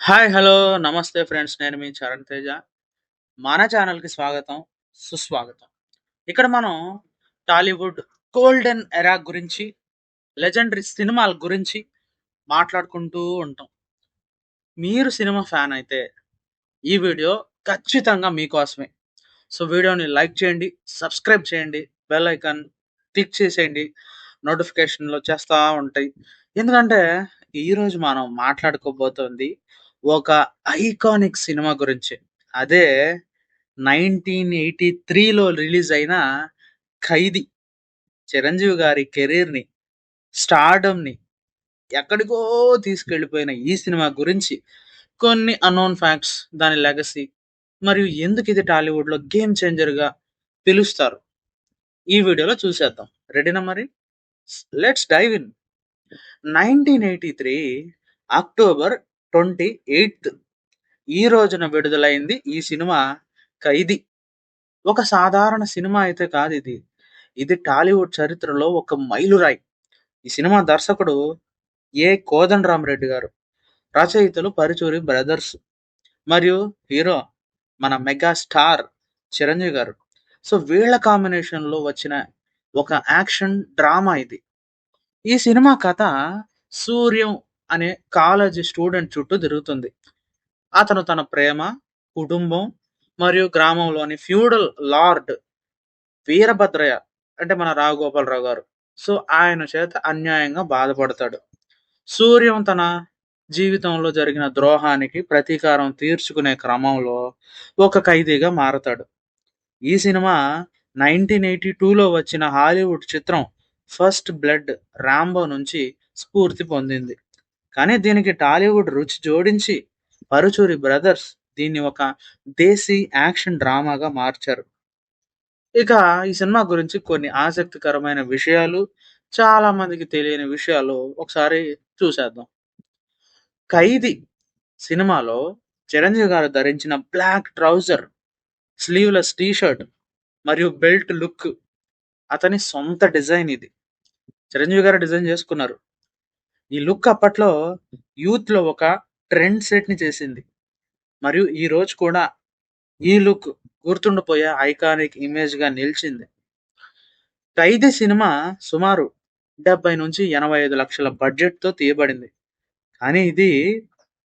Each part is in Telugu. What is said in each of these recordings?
హాయ్! హలో! నమస్తే ఫ్రెండ్స్. నేను మీ చరణ్ తేజ. మన ఛానల్‌కి స్వాగతం, సుస్వాగతం. ఇక్కడ మనం టాలీవుడ్ గోల్డెన్ ఎరా గురించి, లెజెండరీ సినిమాల గురించి మాట్లాడుకుంటూ ఉంటాం. మీరు సినిమా ఫ్యాన్ అయితే ఈ వీడియో ఖచ్చితంగా మీకోసమే. సో, వీడియోని లైక్ చేయండి, సబ్స్క్రైబ్ చేయండి, బెల్ ఐకాన్ క్లిక్ చేసేయండి. నోటిఫికేషన్‌లు వచ్చేస్తూ ఉంటాయి. ఎందుకంటే ఈరోజు మనం మాట్లాడుకోబోతోంది ఒక ఐకానిక్ సినిమా గురించి. అదే 1983లో రిలీజ్ అయిన 'ఖైదీ'. చిరంజీవి గారి కెరీర్‌ని, స్టార్డమ్‌ని ఎక్కడికో తీసుకెళ్ళిపోయిన ఈ సినిమా గురించి కొన్ని అన్నోన్ ఫ్యాక్ట్స్, దాని లెగసీ మరియు ఎందుకు ఇది టాలీవుడ్‌లో గేమ్ చేంజర్‌గా పిలుస్తారు. ఈ వీడియోలో చూసేద్దాం. రెడీనా మరి? Let's dive in. 1983 అక్టోబర్ 28 ఈ రోజున విడుదలైంది ఈ సినిమా 'ఖైదీ'. ఒక సాధారణ సినిమా అయితే కాదు ఇది ఇది టాలీవుడ్ చరిత్రలో ఒక మైలురాయి. ఈ సినిమా దర్శకుడు ఏ. కోదండరామిరెడ్డి గారు. రచయితలు పరుచూరి బ్రదర్స్ మరియు హీరో మన మెగా స్టార్ చిరంజీవి గారు. సో, వీళ్ళ కాంబినేషన్‌లో వచ్చిన ఒక యాక్షన్ డ్రామా ఇది. ఈ సినిమా కథ సూర్యం అనే కాలేజీ స్టూడెంట్ చుట్టూ తిరుగుతుంది. అతను తన ప్రేమ, కుటుంబం మరియు గ్రామంలోని ఫ్యూడల్ లార్డ్ వీరభద్రయ్య అంటే మన రాఘగోపాలరావు గారు. సో, ఆయన చేత అన్యాయంగా బాధపడతాడు. సూర్యం తన జీవితంలో జరిగిన ద్రోహానికి ప్రతీకారం తీర్చుకునే క్రమంలో ఒక ఖైదీగా మారతాడు. ఈ సినిమా 1982లో వచ్చిన హాలీవుడ్ చిత్రం 'ఫస్ట్ బ్లడ్' 'రాంబో' నుంచి స్ఫూర్తి పొందింది. కానీ దీనికి టాలీవుడ్ రుచి జోడించి పరుచూరి బ్రదర్స్ దీన్ని ఒక దేశీ యాక్షన్ డ్రామాగా మార్చారు. ఇక ఈ సినిమా గురించి కొన్ని ఆసక్తికరమైన విషయాలు, చాలా మందికి తెలియని విషయాలు ఒకసారి చూసేద్దాం. 'ఖైదీ' సినిమాలో చిరంజీవి గారు ధరించిన బ్లాక్ ట్రౌజర్, స్లీవ్‌లెస్ టీషర్ట్ మరియు బెల్ట్ లుక్ అతని సొంత డిజైన్ ఇది. చిరంజీవి గారు డిజైన్ చేసుకున్నారు. ఈ లుక్ అప్పట్లో యూత్‌లో ఒక ట్రెండ్ సెట్‌ని చేసింది. మరియు ఈ రోజు కూడా ఈ లుక్ గుర్తుండిపోయే ఐకానిక్ ఇమేజ్‌గా నిలిచింది. 'ఖైదీ' సినిమా సుమారు 70-85 లక్షల బడ్జెట్‌తో తీయబడింది. కానీ ఇది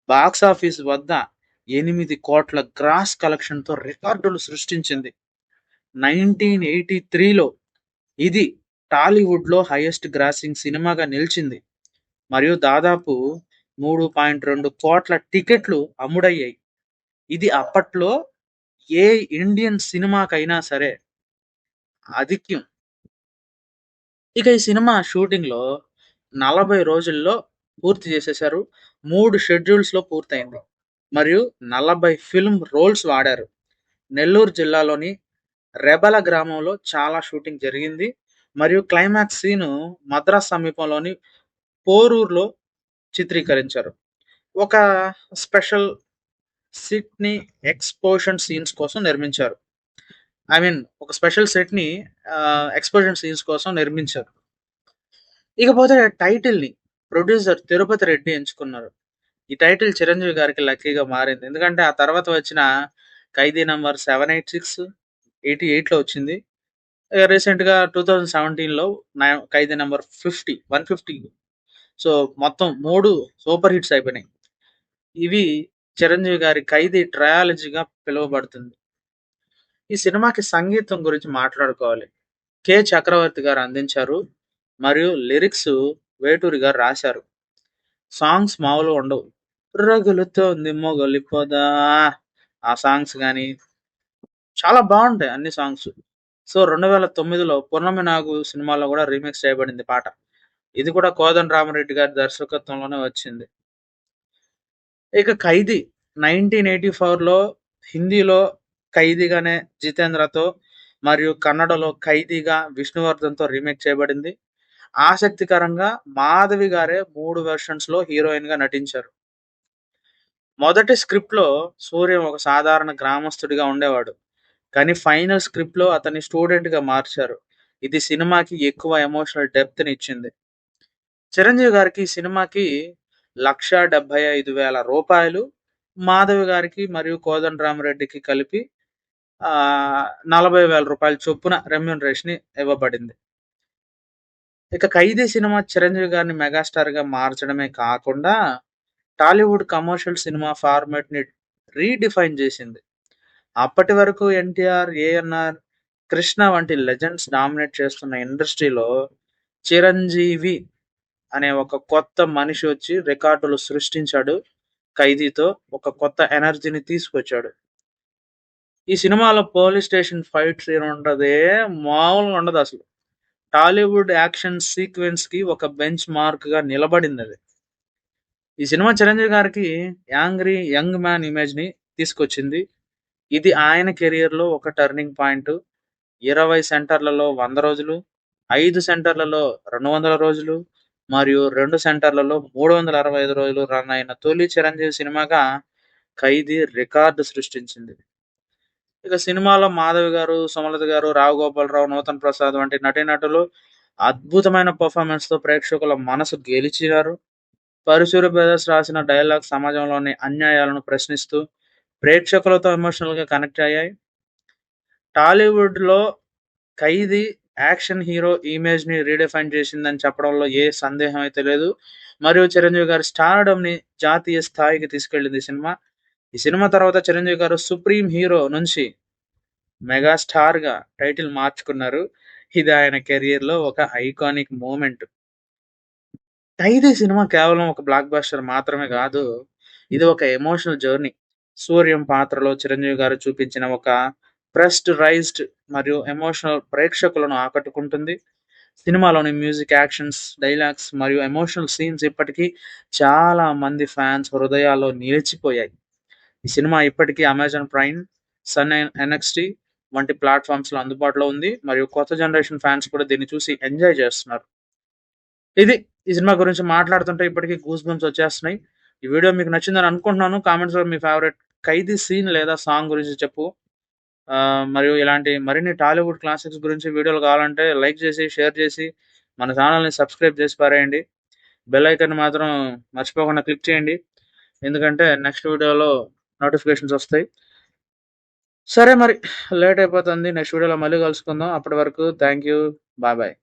బాక్స్ ఆఫీస్ వద్ద ఎనిమిది కోట్ల గ్రాస్ కలెక్షన్‌తో రికార్డులు సృష్టించింది. 1983లో ఇది టాలీవుడ్‌లో హైయెస్ట్ గ్రాసింగ్ సినిమాగా నిలిచింది. మరియు దాదాపు 3.2 కోట్ల టికెట్లు అమ్ముడయ్యాయి. ఇది అప్పట్లో ఏ ఇండియన్ సినిమాకైనా సరే అధిక్యం. ఇక ఈ సినిమా షూటింగ్‌లో 40 రోజుల్లో పూర్తి చేసేశారు. మూడు షెడ్యూల్స్‌లో పూర్తయింది. మరియు 40 ఫిల్మ్ రోల్స్ వాడారు. నెల్లూరు జిల్లాలోని రెబల గ్రామంలో చాలా షూటింగ్ జరిగింది. మరియు క్లైమాక్స్ సీను మద్రాస్ సమీపంలోని పోరూరులో చిత్రీకరించారు. ఒక స్పెషల్ సిట్ని ఎక్స్పోషన్ సీన్స్ కోసం నిర్మించారు. ఐ మీన్ ఒక స్పెషల్ సెట్‌ని ఆహ్, సీన్స్ కోసం నిర్మించారు. ఇకపోతే టైటిల్‌ని ప్రొడ్యూసర్ తిరుపతి రెడ్డి ఎంచుకున్నారు. ఈ టైటిల్ చిరంజీవి గారికి లక్కీగా మారింది. ఎందుకంటే ఆ తర్వాత వచ్చిన 'ఖైదీ నంబర్ 786, 88లో వచ్చింది. ఇక రీసెంట్‌గా 2017లో నై 'ఖైదీ నంబర్ 50, 150' సో, మొత్తం మూడు సూపర్ హిట్స్ అయిపోయినాయి. ఇవి చిరంజీవి గారి 'ఖైదీ' ట్రయాలజీగా పిలువబడుతుంది. ఈ సినిమాకి సంగీతం గురించి మాట్లాడుకోవాలి. కె. చక్రవర్తి గారు అందించారు. మరియు లిరిక్స్ వేటూరి గారు రాశారు. సాంగ్స్ మామూలుగా ఉండవు. రగులుతోంది మొగలి ఆ సాంగ్స్ కానీ చాలా బాగుంటాయి అన్ని సాంగ్స్. సో, రెండు వేల తొమ్మిదిలో పూర్ణమి నాగు' సినిమాలో కూడా రీమిక్స్ చేయబడింది పాట. ఇది కూడా కోదండరామిరెడ్డి గారి దర్శకత్వంలోనే వచ్చింది. ఇక 'ఖైదీ' 1984లో హిందీలో 'ఖైదీగానే' జితేంద్రతో మరియు కన్నడలో 'ఖైదీగా' విష్ణువర్ధన్‌తో రీమేక్ చేయబడింది. ఆసక్తికరంగా మాధవి గారే మూడు వెర్షన్స్‌లో హీరోయిన్‌గా నటించారు. మొదటి స్క్రిప్ట్‌లో సూర్యం ఒక సాధారణ గ్రామస్తుడిగా ఉండేవాడు. కానీ ఫైనల్ స్క్రిప్ట్‌లో అతన్ని స్టూడెంట్‌గా మార్చారు. ఇది సినిమాకి ఎక్కువ ఎమోషనల్ డెప్త్‌ని ఇచ్చింది. చిరంజీవి గారికి సినిమాకి లక్ష డెబ్బై ఐదు వేల రూపాయలు మాధవి గారికి మరియు కోదండరామరెడ్డికి కలిపి నలభై వేల రూపాయల చొప్పున రెమ్యూనరేషన్ ఇవ్వబడింది. ఇక 'ఖైదీ' సినిమా చిరంజీవి గారిని మెగాస్టార్‌గా మార్చడమే కాకుండా టాలీవుడ్ కమర్షియల్ సినిమా ఫార్మాట్‌ని రీడిఫైన్ చేసింది. అప్పటి వరకు ఎన్టీఆర్, ఏఎన్ఆర్ కృష్ణ వంటి లెజెండ్స్ డామినేట్ చేస్తున్న ఇండస్ట్రీలో చిరంజీవి అనే ఒక కొత్త మనిషి వచ్చి రికార్డులు సృష్టించాడు. 'ఖైదీతో' ఒక కొత్త ఎనర్జీని తీసుకొచ్చాడు. ఈ సినిమాలో పోలీస్ స్టేషన్ ఫైట్ సీన్ ఉండదే మామూలుగా అసలు టాలీవుడ్ యాక్షన్ సీక్వెన్స్కి ఒక బెంచ్ మార్క్‌గా అది ఈ సినిమా చిరంజీవి గారికి యాంగ్రీ యంగ్ మ్యాన్ ఇమేజ్ని తీసుకొచ్చింది. ఇది ఆయన కెరియర్‌లో ఒక టర్నింగ్ పాయింట్. 20 సెంటర్లలో వంద రోజులు, ఐదు సెంటర్లలో 200 రోజులు మరియు రెండు సెంటర్లలో 365 రోజులు రన్ అయిన తొలి చిరంజీవి సినిమాగా 'ఖైదీ' రికార్డు సృష్టించింది. ఇక సినిమాలో మాధవి గారు, సుమలత గారు, రావు గోపాలరావు, నూతన్ ప్రసాద్ వంటి నటీనటులు అద్భుతమైన పెర్ఫార్మెన్స్‌తో ప్రేక్షకుల మనసు గెలిచినారు పరుశుర బ్రదర్స్ రాసిన డైలాగ్ సమాజంలోని అన్యాయాలను ప్రశ్నిస్తూ ప్రేక్షకులతో ఎమోషనల్‌గా కనెక్ట్ అయ్యాయి. టాలీవుడ్‌లో 'ఖైదీ' యాక్షన్ హీరో ఇమేజ్ని రీడిఫైన్ చేసిందని చెప్పడంలో ఏ సందేహం అయితే లేదు. మరియు చిరంజీవి గారి స్టార్డమ్‌ని జాతీయ స్థాయికి తీసుకెళ్ళింది ఈ సినిమా. ఈ సినిమా తర్వాత చిరంజీవి గారు 'సుప్రీం హీరో' నుంచి మెగాస్టార్‌గా టైటిల్ మార్చుకున్నారు. ఇది ఆయన కెరియర్లో ఒక ఐకానిక్ మూమెంట్. 'ఖైదీ' సినిమా కేవలం ఒక బ్లాక్ బస్టర్ మాత్రమే కాదు. ఇది ఒక ఎమోషనల్ జర్నీ. సూర్యం పాత్రలో చిరంజీవి గారు చూపించిన ఒక ప్రెస్డ్ రైజ్డ్ మరియు ఎమోషనల్ ప్రేక్షకులను ఆకట్టుకుంటుంది. సినిమాలోని మ్యూజిక్, యాక్షన్స్, డైలాగ్స్ మరియు ఎమోషనల్ సీన్స్ ఇప్పటికీ చాలా మంది ఫ్యాన్స్ హృదయాల్లో నిలిచిపోయాయి. ఈ సినిమా ఇప్పటికీ అమెజాన్ ప్రైమ్, సన్ ఎన్ఎక్స్‌టీ వంటి ప్లాట్ఫామ్స్లో అందుబాటులో ఉంది. మరియు కొత్త జనరేషన్ ఫ్యాన్స్ కూడా దీన్ని చూసి ఎంజాయ్ చేస్తున్నారు. ఇది ఈ సినిమా గురించి మాట్లాడుతుంటే ఇప్పటికీ గూస్ బంప్స్ వచ్చేస్తున్నాయి. ఈ వీడియో మీకు నచ్చిందని అనుకుంటున్నాను. కామెంట్స్‌లో మీ ఫేవరెట్ 'ఖైదీ' సీన్ లేదా సాంగ్ గురించి చెప్పు. మరియు ఇలాంటి మరిన్ని టాలీవుడ్ క్లాసిక్స్ గురించి వీడియోలు కావాలంటే లైక్ చేసి, షేర్ చేసి, మన ఛానల్ని సబ్స్క్రైబ్ చేసి పారేయండి. బెల్ ఐకన్ మాత్రం మర్చిపోకుండా క్లిక్ చేయండి. ఎందుకంటే నెక్స్ట్ వీడియోలో నోటిఫికేషన్స్ వస్తాయి. సరే మరి లేట్ అయిపోతుంది. నెక్స్ట్ వీడియోలో మళ్ళీ కలుసుకుందాం. అప్పటి వరకు థ్యాంక్ యూ. Bye bye.